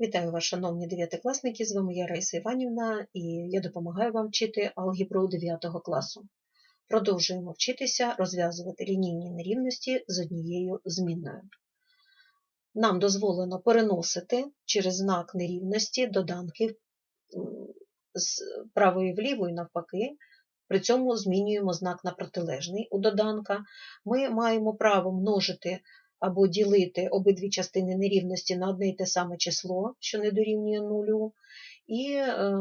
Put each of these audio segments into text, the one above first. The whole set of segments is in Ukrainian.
Вітаю вас, шановні дев'ятикласники, з вами я Раїса Іванівна і я допомагаю вам вчити алгебру 9 класу. Продовжуємо вчитися розв'язувати лінійні нерівності з однією змінною. Нам дозволено переносити через знак нерівності доданки з правої вліву і навпаки, при цьому змінюємо знак на протилежний у доданка. Ми маємо право множити або ділити обидві частини нерівності на одне й те саме число, що не дорівнює нулю. І е,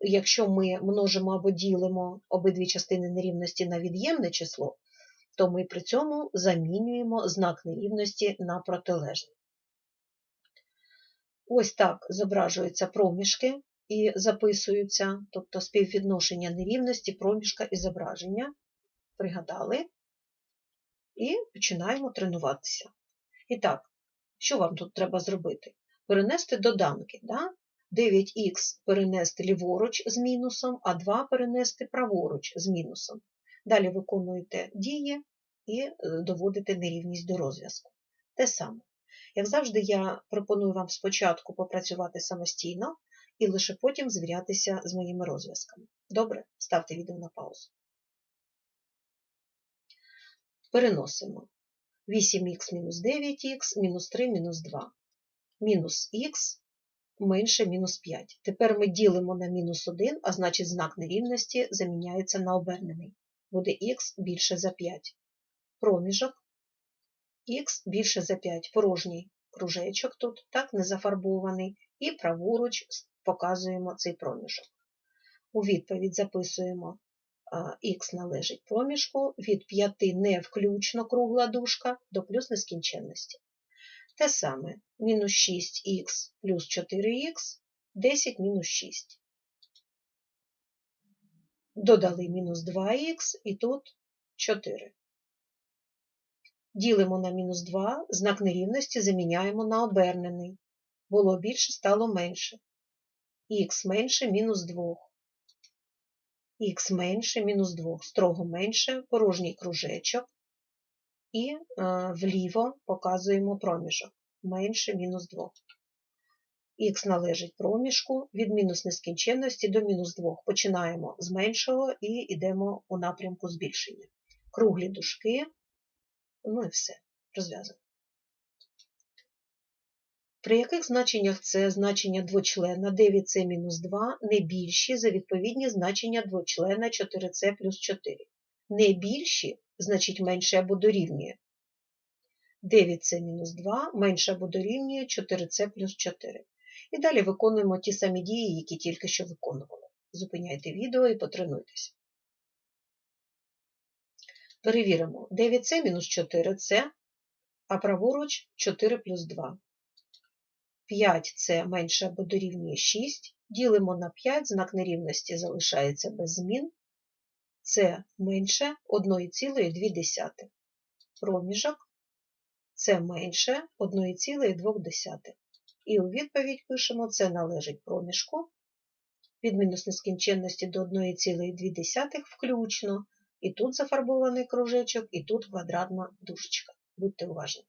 якщо ми множимо або ділимо обидві частини нерівності на від'ємне число, то ми при цьому замінюємо знак нерівності на протилежний. Ось так зображуються проміжки і записуються, тобто співвідношення нерівності, проміжка і зображення. Пригадали? І починаємо тренуватися. І так, що вам тут треба зробити? Перенести доданки. Да? 9х перенести ліворуч з мінусом, а 2 перенести праворуч з мінусом. Далі виконуєте дії і е, доводите нерівність до розв'язку. Те саме. Як завжди, я пропоную вам спочатку попрацювати самостійно і лише потім звірятися з моїми розв'язками. Добре, ставте відео на паузу. Переносимо 8х мінус 9х мінус 3 мінус 2. Мінус х менше мінус 5. Тепер ми ділимо на мінус 1, а значить знак нерівності заміняється на обернений. Буде х більше за 5. Проміжок х більше за 5. Порожній кружечок тут, так, не зафарбований, і праворуч показуємо цей проміжок. У відповідь записуємо х належить проміжку від 5 не включно кругла дужка до плюс нескінченності. Те саме мінус 6х плюс 4х 10 мінус 6. Додали мінус 2х і тут 4. Ділимо на мінус 2, знак нерівності заміняємо на обернений. Було більше, стало менше. Х менше мінус 2 х менше мінус 2, строго менше, порожній кружечок, і е, вліво показуємо проміжок менше мінус 2. Х належить проміжку від мінус нескінченності до мінус 2. Починаємо з меншого і йдемо у напрямку збільшення. Круглі дужки, ну і все, розв'язано. При яких значеннях це значення двочлена 9c-2 не більші за відповідні значення двочлена 4c плюс 4. Не більші, значить менше або дорівнює. 9c-2 менше або дорівнює 4c плюс 4. І далі виконуємо ті самі дії, які тільки що виконували. Зупиняйте відео і потренуйтесь. Перевіримо 9c-4c, а праворуч 4 плюс 2. 5 це менше або дорівнює 6. Ділимо на 5, знак нерівності залишається без змін. Це менше 1,2. Проміжок це менше 1,2. І у відповідь пишемо, це належить проміжку від мінус нескінченності до 1,2 включно. І тут зафарбований кружечок, і тут квадратна дужечка. Будьте уважні.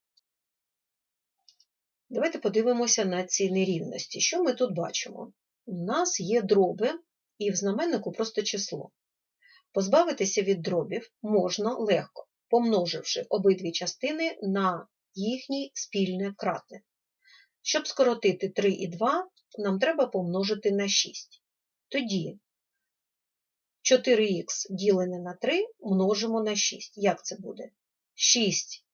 Давайте подивимося на ці нерівності. Що ми тут бачимо? У нас є дроби, і в знаменнику просто число. Позбавитися від дробів можна легко, помноживши обидві частини на їхній спільне кратне. Щоб скоротити 3 і 2, нам треба помножити на 6. Тоді 4х ділене на 3 множимо на 6. Як це буде? 6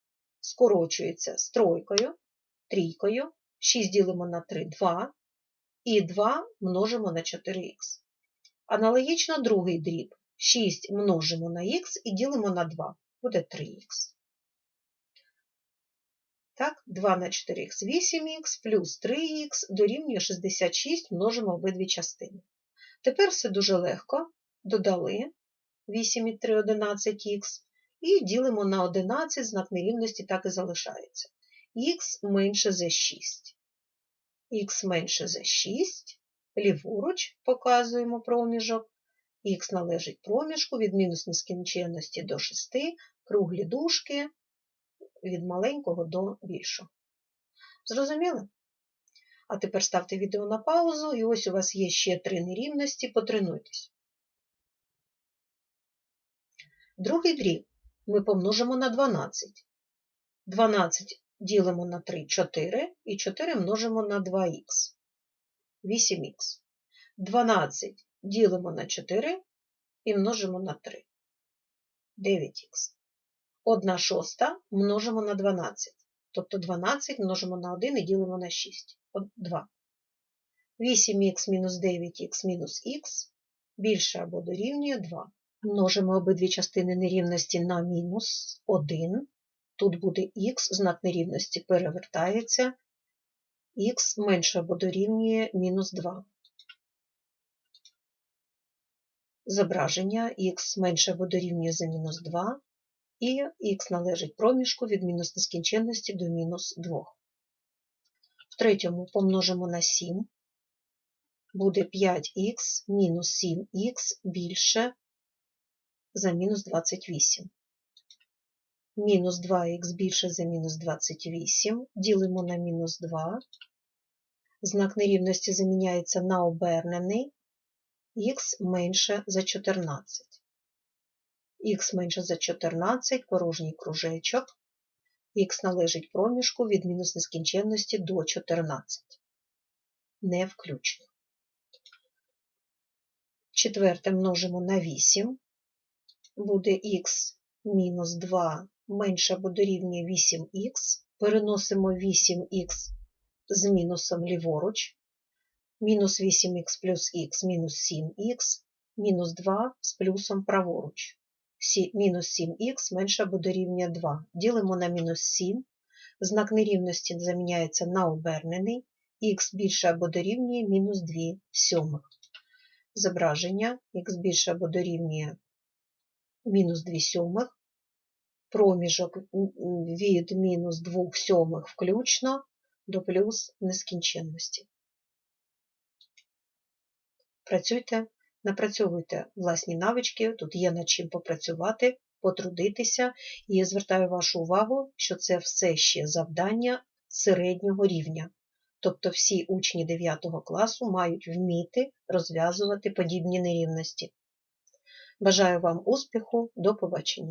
скорочується з тройкою трійкою, 6 ділимо на 3 2, і 2 множимо на 4х. Аналогічно другий дріб. 6 множимо на х і ділимо на 2, буде 3х. Так, 2 на 4х 8х плюс 3х дорівнює 66 множимо обидві частини. Тепер все дуже легко. Додали 8 і 3 11х і ділимо на 11, знак нерівності так і залишається х менше за 6. Х менше за 6, ліворуч показуємо проміжок, х належить проміжку від мінус нескінченності до 6, круглі дужки від маленького до більшого. Зрозуміли? А тепер ставте відео на паузу, і ось у вас є ще три нерівності, потренуйтесь. Другий дріб ми помножимо на 12. 12 ділимо на 3 4 і 4 множимо на 2х. 8х. 12 ділимо на 4 і множимо на 3. 9х. 1 шоста множимо на 12. Тобто 12 множимо на 1 і ділимо на 6. 2. 8х мінус 9х мінус х більше або дорівнює 2. Множимо обидві частини нерівності на мінус 1. Тут буде х, знак нерівності перевертається, х менше або дорівнює мінус 2. Зображення х менше або дорівнює за мінус 2, і х належить проміжку від мінус нескінченності до мінус 2. В третьому помножимо на 7, буде 5х мінус 7х більше за мінус 28. Мінус 2х більше за мінус 28, ділимо на мінус 2. Знак нерівності заміняється на обернений, х менше за 14. Х менше за 14, порожній кружечок, х належить проміжку від мінус нескінченності до 14. Не включно. Четверте множимо на 8, буде х мінус 2 менше або дорівнює 8х, переносимо 8х з мінусом ліворуч, мінус 8х плюс х мінус 7х, мінус 2 з плюсом праворуч. Мінус 7х менше або дорівнює 2. Ділимо на мінус 7, знак нерівності заміняється на обернений, х більше або дорівнює мінус 2 сьомих. Зображення. Х більше або дорівнює мінус 2 сьомих, проміжок від мінус 2 сьомих включно до плюс нескінченності. Працюйте, напрацьовуйте власні навички, тут є над чим попрацювати, потрудитися, і я звертаю вашу увагу, що це все ще завдання середнього рівня. Тобто всі учні 9 класу мають вміти розв'язувати подібні нерівності. Бажаю вам успіху, до побачення!